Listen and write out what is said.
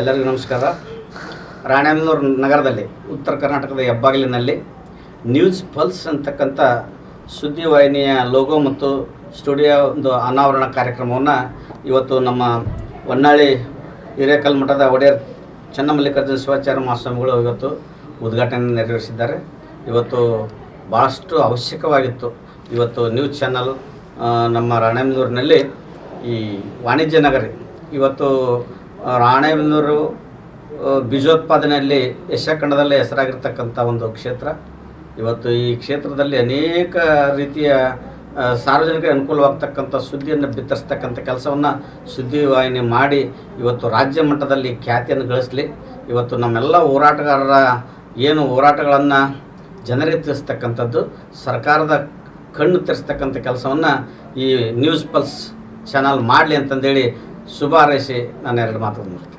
ಎಲ್ಲರಿಗೂ ನಮಸ್ಕಾರ. ರಾಣೆಬೆನ್ನೂರು ನಗರದಲ್ಲಿ ಉತ್ತರ ಕರ್ನಾಟಕದ ಹೆಬ್ಬಾಗಿಲಿನಲ್ಲಿ ನ್ಯೂಸ್ ಪಲ್ಸ್ ಅಂತಕ್ಕಂಥ ಸುದ್ದಿವಾಹಿನಿಯ ಲೋಗೋ ಮತ್ತು ಸ್ಟುಡಿಯೋ ಒಂದು ಅನಾವರಣ ಕಾರ್ಯಕ್ರಮವನ್ನು ಇವತ್ತು ನಮ್ಮ ಹೊನ್ನಾಳಿ ಹಿರೇಕಲ್ಮಠದ ಒಡೆಯರ್ ಚನ್ನಮಲ್ಲಿಕಾರ್ಜುನ ಶಿವಾಚಾರ್ಯ ಮಹಾಸ್ವಾಮಿಗಳು ಇವತ್ತು ಉದ್ಘಾಟನೆ ನೆರವೇರಿಸಿದ್ದಾರೆ. ಇವತ್ತು ಭಾಳಷ್ಟು ಅವಶ್ಯಕವಾಗಿತ್ತು. ಇವತ್ತು ನ್ಯೂಸ್ ಚಾನಲ್ ನಮ್ಮ ರಾಣೆಬೆನ್ನೂರಿನಲ್ಲಿ ಈ ವಾಣಿಜ್ಯ ನಗರಿ. ಇವತ್ತು ರಾಣೆಬೆನ್ನೂರು ಬೀಜೋತ್ಪಾದನೆಯಲ್ಲಿ ಏಷ್ಯಾ ಖಂಡದಲ್ಲೇ ಹೆಸರಾಗಿರ್ತಕ್ಕಂಥ ಒಂದು ಕ್ಷೇತ್ರ. ಇವತ್ತು ಈ ಕ್ಷೇತ್ರದಲ್ಲಿ ಅನೇಕ ರೀತಿಯ ಸಾರ್ವಜನಿಕರಿಗೆ ಅನುಕೂಲವಾಗ್ತಕ್ಕಂಥ ಸುದ್ದಿಯನ್ನು ಬಿತ್ತರಿಸ್ತಕ್ಕಂಥ ಕೆಲಸವನ್ನು ಸುದ್ದಿವಾಹಿನಿ ಮಾಡಿ ಇವತ್ತು ರಾಜ್ಯ ಮಟ್ಟದಲ್ಲಿ ಖ್ಯಾತಿಯನ್ನು ಗಳಿಸಲಿ. ಇವತ್ತು ನಮ್ಮೆಲ್ಲ ಹೋರಾಟಗಾರರ ಏನು ಹೋರಾಟಗಳನ್ನು ಜನರಿಗೆ ತಿಳಿಸ್ತಕ್ಕಂಥದ್ದು, ಸರ್ಕಾರದ ಕಣ್ಣು ತೆರೆಸ್ತಕ್ಕಂಥ ಕೆಲಸವನ್ನು ಈ ನ್ಯೂಸ್ ಪಲ್ಸ್ ಚಾನಲ್ ಮಾಡಲಿ ಅಂತಂದೇಳಿ ಶುಭ ಹಾರೈಸಿ ನಾನು ಎರಡು ಮಾತನ್ನು ಮುಗಿಸ್ತೇನೆ